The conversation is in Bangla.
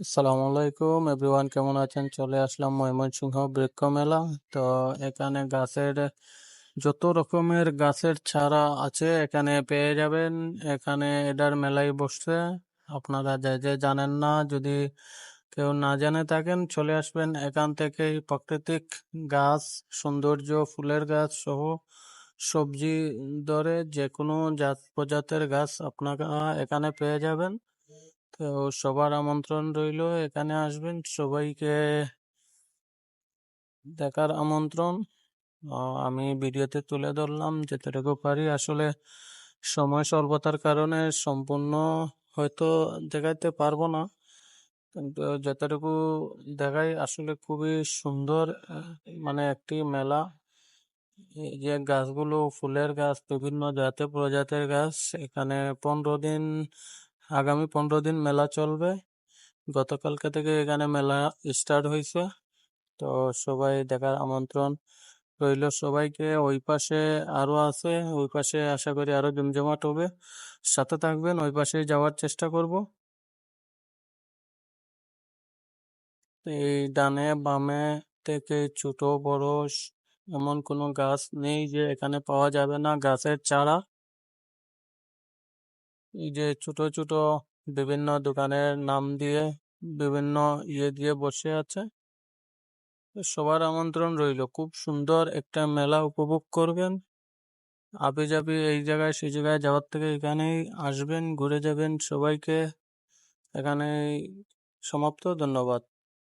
আসসালামু আলাইকুম এভরিওয়ান, কেমন আছেন? চলে আসলাম ময়মনসিংহ বৃক্ষ মেলা তো এখানে গাছের যত রকমের গাছের চারা আছে এখানে পেয়ে যাবেন। এখানে এটার মেলায় বসছে আপনারা যে যে জানেন না, যদি কেউ না জানে থাকেন, চলে আসবেন। এখান থেকেই প্রাকৃতিক গাছ, সৌন্দর্য, ফুলের গাছ সহ সবজি দরে যে কোনো জাত প্রজাতের গাছ আপনারা এখানে পেয়ে যাবেন। তো সবার আমন্ত্রণ রইল, এখানে আসবেন। সবাইকে দেখার আমন্ত্রণ। আমি ভিডিওতে তুলে ধরলাম যতটুকু পারি। আসলে সময় স্বল্পতার কারণে সম্পূর্ণ হয়তো দেখাইতে পারব না। কিন্তু যতটুকু দেখাই, আসলে খুবই সুন্দর মানে একটি মেলা। যে গাছগুলো, ফুলের গাছ, বিভিন্ন জাতের প্রজাতির গাছ, এখানে পনেরো দিন আগামী পনেরো দিন মেলা চলবে। গতকালকে থেকে এখানে মেলা স্টার্ট হয়েছে তো সবাই দেখার আমন্ত্রণ রইল সবাইকে। ওই পাশে আরও আছে, ওই পাশে আশা করি আরও জমজমাট হবে। সাথে থাকবেন, ওই পাশে যাওয়ার চেষ্টা করব। এই ডানে বামে থেকে ছোট বড় এমন কোনো গাছ নেই যে এখানে পাওয়া যাবে না। গাছের চারা এই যে ছোট ছোট বিভিন্ন দোকানের নাম দিয়ে বিভিন্ন ইয়ে দিয়ে বসে আছে। সবার আমন্ত্রণ রইল। খুব সুন্দর একটা মেলা উপভোগ করবেন। আপে যাবি এই জায়গায়, সেই জায়গায় যাওয়ার থেকে এখানেই আসবেন, ঘুরে যাবেন সবাইকে। এখানে সমাপ্ত। ধন্যবাদ।